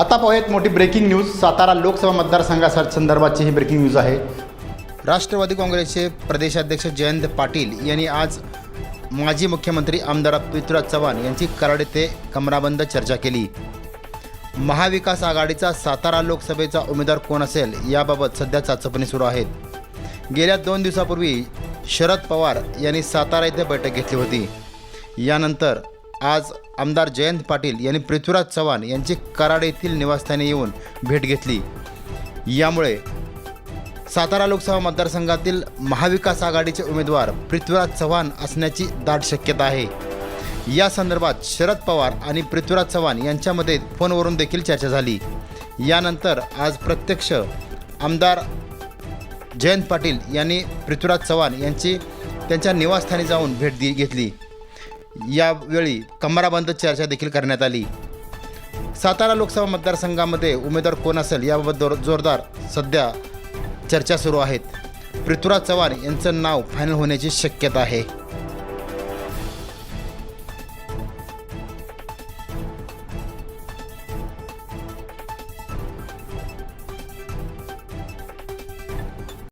आता पाहूया एक मोठी ब्रेकिंग न्यूज सातारा लोकसभा मतदारसंघासंदर्भातची ही ब्रेकिंग न्यूज आहे. राष्ट्रवादी काँग्रेसचे प्रदेशाध्यक्ष जयंत पाटील यांनी आज माजी मुख्यमंत्री आमदार पृथ्वीराज चव्हाण यांची कराड येथे कमराबंद चर्चा केली. महाविकास आघाडीचा सातारा लोकसभेचा उमेदवार कोण असेल याबाबत सध्या चाचपणी सुरू आहेत. गेल्या दोन दिवसापूर्वी शरद पवार यांनी सातारा येथे बैठक घेतली होती. यानंतर आज आमदार जयंत पाटील यांनी पृथ्वीराज चव्हाण यांची कराड येथील निवासस्थानी येऊन भेट घेतली. यामुळे सातारा लोकसभा मतदारसंघातील महाविकास आघाडीचे उमेदवार पृथ्वीराज चव्हाण असण्याची दाट शक्यता आहे. या संदर्भात शरद पवार आणि पृथ्वीराज चव्हाण यांच्यामध्ये फोनवरून देखील चर्चा झाली. यानंतर आज प्रत्यक्ष आमदार जयंत पाटील यांनी पृथ्वीराज चव्हाण यांची त्यांच्या निवासस्थानी जाऊन भेट दि घेतली. यावेळी कमराबंद चर्चा देखील करण्यात आली. सातारा लोकसभा मतदारसंघामध्ये उमेदवार कोण असेल याबाबत जोर जोरदार सध्या चर्चा सुरू आहेत. पृथ्वीराज चव्हाण यांचं नाव फायनल होण्याची शक्यता आहे.